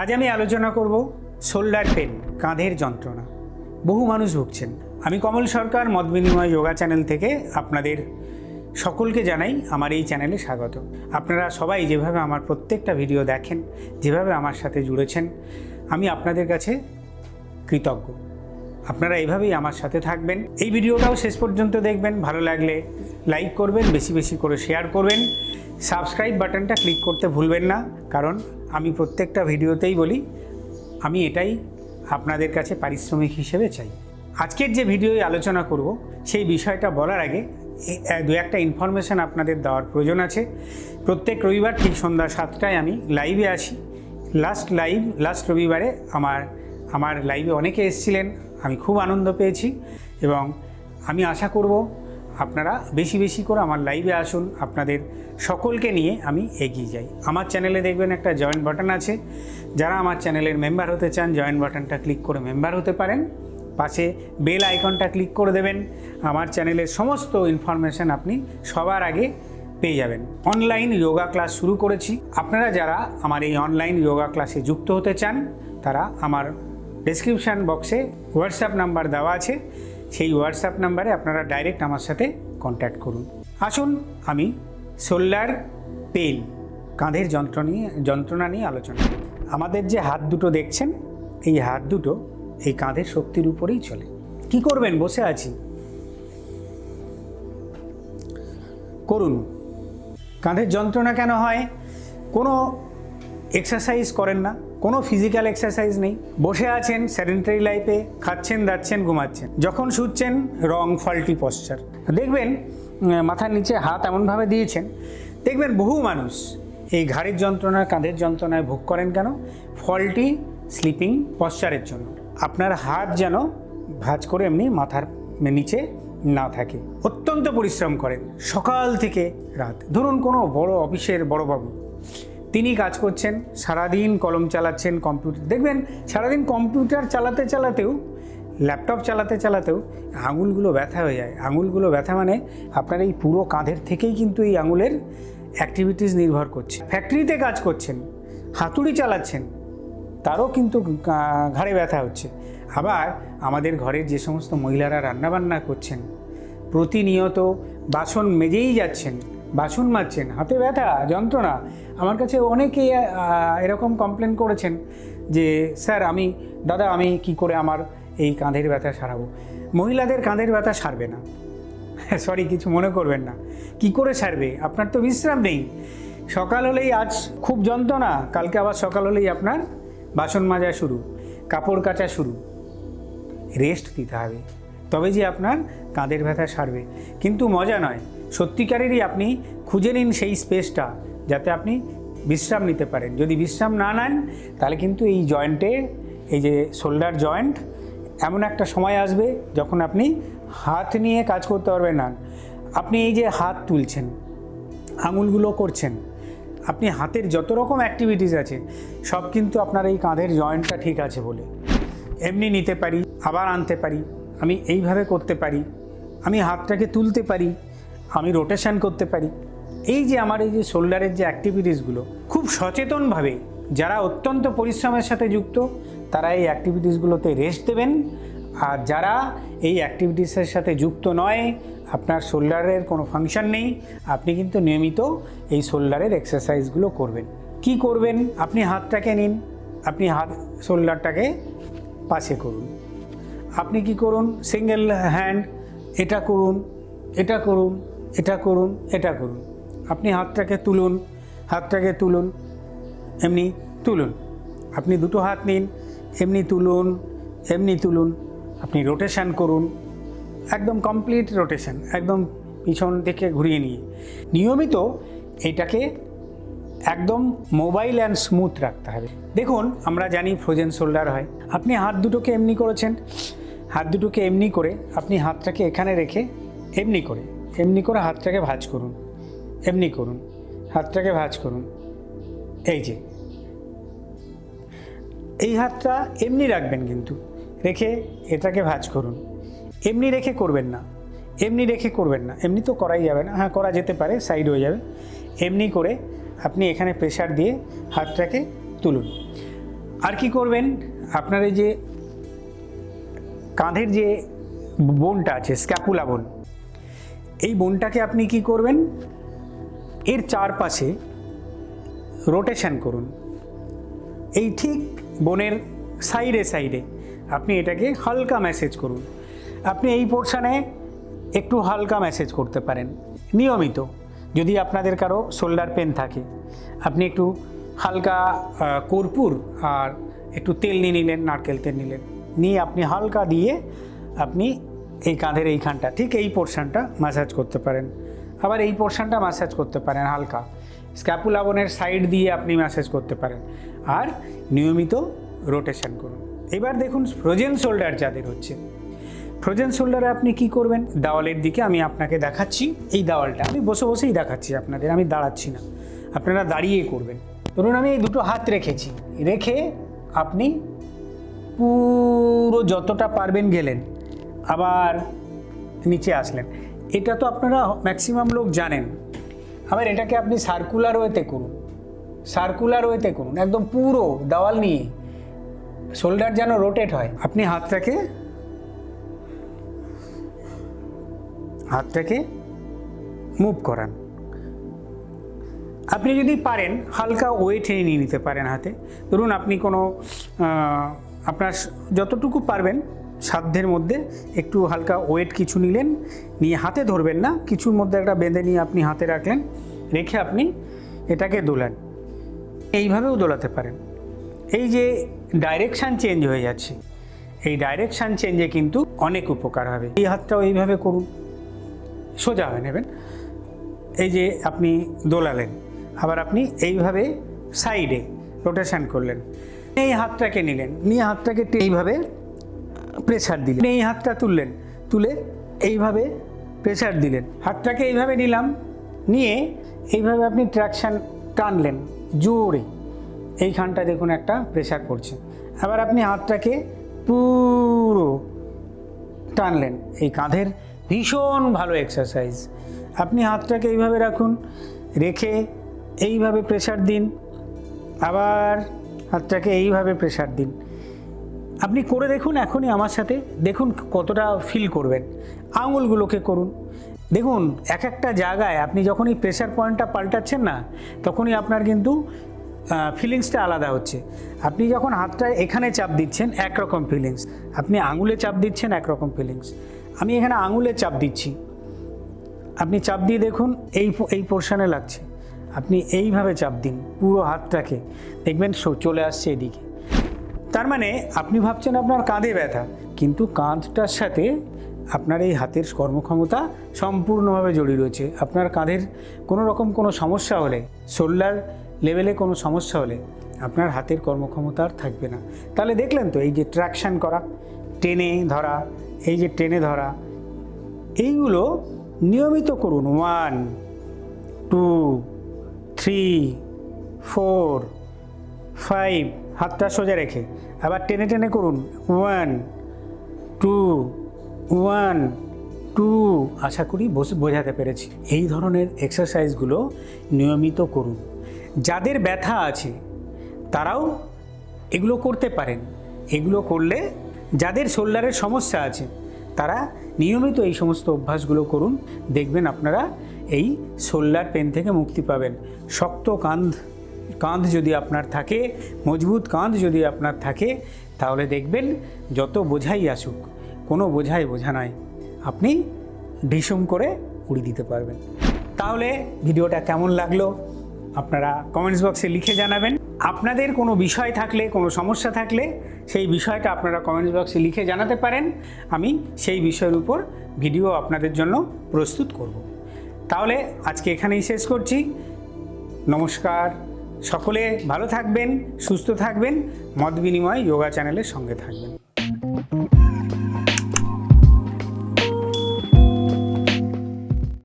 আজ আমি আলোচনা করব শোল্ডার পেন, কাঁধের যন্ত্রণা। বহু মানুষ ভুগছেন। আমি কমল সরকার, মত বিনিময় যোগা চ্যানেল থেকে আপনাদের সকলকে জানাই আমার এই চ্যানেলে স্বাগত। আপনারা সবাই যেভাবে আমার প্রত্যেকটা ভিডিও দেখেন, যেভাবে আমার সাথে জুড়েছেন, আমি আপনাদের কাছে কৃতজ্ঞ। আপনারা এইভাবেই আমার সাথে থাকবেন। এই ভিডিওটাও শেষ পর্যন্ত দেখবেন। ভালো লাগলে লাইক করবেন, বেশি বেশি করে শেয়ার করবেন। সাবস্ক্রাইব বাটনটা ক্লিক করতে ভুলবেন না, কারণ আমি প্রত্যেকটা ভিডিওতেই বলি, আমি এটাই আপনাদের কাছে পারিশ্রমিক হিসেবে চাই। আজকের যে ভিডিও আলোচনা করব, সেই বিষয়টা বলার আগে দু একটা ইনফরমেশান আপনাদের দেওয়ার প্রয়োজন আছে। প্রত্যেক রবিবার ঠিক সন্ধ্যা সাতটায় আমি লাইভে আসি লাস্ট লাইভ লাস্ট রবিবারে আমার আমার লাইভে অনেকে এসেছিলেন। আমি খুব আনন্দ পেয়েছি এবং আমি আশা করব আপনারা বেশি বেশি করে আমার লাইভে আসুন। আপনাদের সকলকে নিয়ে আমি এগিয়ে যাই। আমার চ্যানেলে দেখবেন একটা জয়েন্ট বাটন আছে। যারা আমার চ্যানেলের মেম্বার হতে চান জয়েন্ট বাটনটা ক্লিক করে মেম্বার হতে পারেন। পাশে বেল আইকনটা ক্লিক করে দেবেন। আমার চ্যানেলের সমস্ত ইনফরমেশান আপনি সবার আগে পেয়ে যাবেন। অনলাইন যোগা ক্লাস শুরু করেছি। আপনারা যারা আমার এই অনলাইন যোগা ক্লাসে যুক্ত হতে চান, তারা আমার ডেসক্রিপশান বক্সে হোয়াটসঅ্যাপ নাম্বার দেওয়া আছে। সেই হোয়াটসঅ্যাপ নাম্বারে আপনারা ডাইরেক্ট আমার সাথে কন্ট্যাক্ট করুন। আসুন, আমি শোল্ডার পেন কাঁধের যন্ত্র নিয়ে, যন্ত্রণা নিয়ে আলোচনা করি। আমাদের যে হাত দুটো দেখছেন, এই হাত দুটো এই কাঁধের শক্তির উপরেই চলে। কি করবেন? বসে আছি। করুন। কাঁধের যন্ত্রণা কেন হয়? কোনো এক্সারসাইজ করেন না। কোনো ফিজিক্যাল এক্সারসাইজ নেই। বসে আছেন স্যাডেন্টারি লাইফে খাচ্ছেন, দাচ্ছেন, ঘুমাচ্ছেন। যখন শুচ্ছেন, রং ফল্টি পশ্চার দেখবেন মাথার নিচে হাত এমনভাবে দিয়েছেন, দেখবেন বহু মানুষ এই ঘাড়ের যন্ত্রণা কাঁধের যন্ত্রণায় ভোগ করেন কেন? ফল্টি স্লিপিং পশ্চারের জন্য। আপনার হাত যেন ভাঁজ করে এমনি মাথার নিচে না থাকে। অত্যন্ত পরিশ্রম করেন সকাল থেকে রাত। ধরুন কোনো বড় অফিসের বড়বাবু তিনি কাজ করছেন, সারাদিন কলম চালাচ্ছেন কম্পিউটার দেখবেন, সারাদিন কম্পিউটার চালাতে চালাতেও ল্যাপটপ চালাতে চালাতেও আঙুলগুলো ব্যথা হয়ে যায়। আঙুলগুলো ব্যথা মানে আপনার এই পুরো কাঁধের থেকেই কিন্তু এই আঙুলের অ্যাক্টিভিটিস নির্ভর করছে। ফ্যাক্টরিতে কাজ করছেন, হাতুড়ি চালাচ্ছেন, তারও কিন্তু ঘাড়ে ব্যথা হচ্ছে। আবার আমাদের ঘরের যে সমস্ত মহিলারা রান্নাবান্না করছেন, প্রতিনিয়ত বাসন মেজেই যাচ্ছেন বাসন মাজছেন, হাতে ব্যথা, যন্ত্রণা। আমার কাছে অনেকেই এরকম কমপ্লেন করেছেন যে, স্যার, আমি, দাদা, আমি কি করে আমার এই কাঁধের ব্যথা সারাবো? মহিলাদের কাঁধের ব্যথা সারবে না। সরি কিছু মনে করবেন না। কি করে সারবে? আপনার তো বিশ্রাম নেই। সকাল হলেই আজ খুব যন্ত্রণা, কালকে আবার সকাল হলেই আপনার বাসন মাজা শুরু, কাপড় কাচা শুরু। রেস্ট দিতে হবে। তবে যে আপনার কাঁধের ব্যথা সারবে। কিন্তু মজা নয়। সত্যিকারেরই আপনি খুঁজে নিন সেই স্পেসটা যাতে আপনি বিশ্রাম নিতে পারেন। যদি বিশ্রাম না নেন, তাহলে কিন্তু এই জয়েন্টে, এই যে শোল্ডার জয়েন্ট, এমন একটা সময় আসবে যখন আপনি হাত নিয়ে কাজ করতে পারবেন না। আপনি এই যে হাত তুলছেন, আঙুলগুলো করছেন, আপনি হাতের যত রকম অ্যাক্টিভিটিস আছে, সব কিন্তু আপনার এই কাঁধের জয়েন্টটা ঠিক আছে বলে। এমনি নিতে পারি, আবার আনতে পারি, আমি এইভাবে করতে পারি, আমি হাতটাকে তুলতে পারি। আমি রোটেশন করতে পারি। এই যে আমার এই যে শোল্ডারের যে অ্যাক্টিভিটিসগুলো খুব সচেতনভাবে যারা অত্যন্ত পরিশ্রমের সাথে যুক্ত, তারা এই অ্যাক্টিভিটিসগুলোতে রেস্ট দেবেন। আর যারা এই অ্যাক্টিভিটিসের সাথে যুক্ত নয়, আপনার শোল্ডারের কোনো ফাংশন নেই, আপনি কিন্তু নিয়মিত এই শোল্ডারের এক্সারসাইজগুলো করবেন। কি করবেন? আপনি হাতটাকে নিন, আপনি হাত শোল্ডারটাকে পাশে করুন। আপনি কি করুন? সিঙ্গেল হ্যান্ড এটা করুন এটা করুন এটা করুন এটা করুন। আপনি হাতটাকে তুলুন হাতটাকে তুলুন, এমনি তুলুন। আপনি দুটো হাত নিন, এমনি তুলুন এমনি তুলুন। আপনি রোটেশান করুন, একদম কমপ্লিট রোটেশন একদম পিছন থেকে ঘুরিয়ে নিয়ে। নিয়মিত এটাকে একদম মোবাইল অ্যান্ড স্মুথ রাখতে হবে। দেখুন, আমরা জানি ফ্রোজেন শোল্ডার হয়। আপনি হাত দুটোকে এমনি করেছেন, হাত দুটোকে এমনি করে আপনি হাতটাকে এখানে রেখে এমনি করে এমনি করে হাতটাকে ভাঁজ করুন। এমনি করুন। হাতটাকে ভাঁজ করুন। এই যে। এই হাতটা এমনি রাখবেন কিন্তু। রেখে এটাকে ভাঁজ করুন। এমনি রেখে করবেন না। এমনি রেখে করবেন না। এমনি তো করাই যাবে না। হ্যাঁ করা যেতে পারে সাইড হয়ে যাবে। এমনি করে আপনি এখানে প্রেশার দিয়ে হাতটাকে তুলুন। আর কি করবেন? আপনার এই যে কাঁধের যে বোনটা আছে স্ক্যাপুলা বোন এই বোনটাকে আপনি কি করবেন? এর চারপাশে রোটেশন করুন। এই ঠিক বোনের সাইডে সাইডে আপনি এটাকে হালকা ম্যাসেজ করুন। আপনি এই পোর্শনে একটু হালকা ম্যাসেজ করতে পারেন। নিয়মিত, যদি আপনাদের কারও শোল্ডার পেন থাকে। আপনি একটু হালকা কর্পূর আর একটু তেল নিয়ে নিলেন, নারকেল তেল নিলেন। নিয়ে আপনি হালকা দিয়ে আপনি এই কাঁধের এইখানটা, ঠিক এই পোর্শনটা ম্যাসাজ করতে পারেন। আবার এই পোর্শনটা ম্যাসাজ করতে পারেন হালকা। স্ক্যাপুলাবনের সাইড দিয়ে আপনি ম্যাসাজ করতে পারেন। আর নিয়মিত রোটেশন করুন। এবার দেখুন ফ্রোজেন শোল্ডার যাদের হচ্ছে। ফ্রোজেন শোল্ডারে আপনি কি করবেন? দেওয়ালের দিকে আমি আপনাকে দেখাচ্ছি। এই দেওয়ালটা আমি বসে বসেই দেখাচ্ছি আপনাদের, আমি দাঁড়াচ্ছি না। আপনারা দাঁড়িয়ে করবেন। ধরুন আমি এই দুটো হাত রেখেছি। রেখে আপনি পুরো যতটা পারবেন গেলেন। আবার নিচে আসলেন। এটা তো আপনারা ম্যাক্সিমাম লোক জানেন। আবার এটাকে আপনি সার্কুলার ওয়েতে করুন। সার্কুলার ওয়েতে করুন। একদম পুরো দেওয়াল নিয়ে। শোল্ডার যেন রোটেট হয়। আপনি হাতটাকে হাতটাকে মুভ করান। আপনি যদি পারেন, হালকা ওয়েট এনে নিয়ে নিতে পারেন হাতে। ধরুন আপনি কোনো আপনার যতটুকু পারবেন সাধ্যের মধ্যে একটু হালকা ওয়েট কিছু নিলেন, নিয়ে হাতে ধরবেন না, কিছুর মধ্যে একটা বেঁধে নিয়ে আপনি হাতে রাখলেন, রেখে আপনি এটাকে দোলান। এইভাবেও দোলাতে পারেন। এই যে ডাইরেকশান চেঞ্জ হয়ে যাচ্ছে, এই ডাইরেকশান চেঞ্জে কিন্তু অনেক উপকার হবে। এই হাতটাও এইভাবে করুন, সোজা হয়ে নেবেন। এই যে আপনি দোলালেন, আবার আপনি এইভাবে সাইডে রোটেশান করলেন। এই হাতটাকে নিলেন, নিয়ে হাতটাকে এইভাবে প্রেসার দিলেন। এই হাতটা তুললেন, তুলে এইভাবে প্রেসার দিলেন। হাতটাকে এইভাবে নিলাম, নিয়ে এইভাবে আপনি ট্র্যাকশান টানলেন, জোরে। এইখানটা দেখুন একটা প্রেসার পড়ছে। আবার আপনি হাতটাকে পুরো টানলেন। এই কাঁধের ভীষণ ভালো এক্সারসাইজ আপনি হাতটাকে এইভাবে রাখুন, রেখে এইভাবে প্রেশার দিন, আবার হাতটাকে এইভাবে প্রেশার দিন। আপনি করে দেখুন এখনই আমার সাথে। দেখুন কতটা ফিল করবেন। আঙুলগুলোকে করুন। দেখুন এক একটা জায়গায় আপনি যখনই প্রেশার পয়েন্টটা পাল্টাচ্ছেন না, তখনই আপনার কিন্তু ফিলিংসটা আলাদা হচ্ছে। আপনি যখন হাতটা এখানে চাপ দিচ্ছেন, একরকম ফিলিংস আপনি আঙুলে চাপ দিচ্ছেন, একরকম ফিলিংস আমি এখানে আঙুলে চাপ দিচ্ছি। আপনি চাপ দিয়ে দেখুন, এই এই পোর্শনে লাগছে। আপনি এইভাবে চাপ দিন পুরো হাতটাকে। দেখবেন চলে আসছে এদিকে। তার মানে আপনি ভাবছেন আপনার কাঁধে ব্যথা, কিন্তু কাঁধটার সাথে আপনার এই হাতের কর্মক্ষমতা সম্পূর্ণভাবে জড়িয়ে রয়েছে। আপনার কাঁধের কোনো রকম কোনো সমস্যা হলে, শোল্ডার লেভেলে কোনো সমস্যা হলে আপনার হাতের কর্মক্ষমতা আর থাকবে না। তাহলে দেখলেন তো এই যে ট্র্যাকশান করা, টেনে ধরা, এই যে টেনে ধরা, এইগুলো নিয়মিত করুন। One two three four five, হাতটা সোজা রেখে। আবার টেনে টেনে করুন। One, two one, two. আশা করি বোঝাতে পেরেছি। এই ধরনের এক্সারসাইজগুলো নিয়মিত করুন। যাদের ব্যথা আছে, তারাও এগুলো করতে পারেন। এগুলো করলে যাদের শোল্ডারের সমস্যা আছে, তারা নিয়মিত এই সমস্ত অভ্যাসগুলো করুন। দেখবেন আপনারা এই শোল্ডার পেন থেকে মুক্তি পাবেন। শক্ত কাঁধ কাঁধ যদি আপনার থাকে, মজবুত কাঁধ যদি আপনার থাকে, তাহলে দেখবেন যত বোঝাই আসুক, কোনো বোঝাই বোঝা নয় আপনি ঢিসুম করে উড়ি দিতে পারবেন। তাহলে ভিডিওটা কেমন লাগল? আপনারা কমেন্টস বক্সে লিখে জানাবেন। আপনাদের কোনো বিষয় থাকলে, কোনো সমস্যা থাকলে, সেই বিষয়টা আপনারা কমেন্টস বক্সে লিখে জানাতে পারেন। আমি সেই বিষয়ের উপর ভিডিও আপনাদের জন্য প্রস্তুত করব। তাহলে আজকে এখানেই শেষ করছি। নমস্কার। সকলে ভালো থাকবেন সুস্থ থাকবেন। মত বিনিময় যোগা চ্যানেলের সঙ্গে থাকবেন।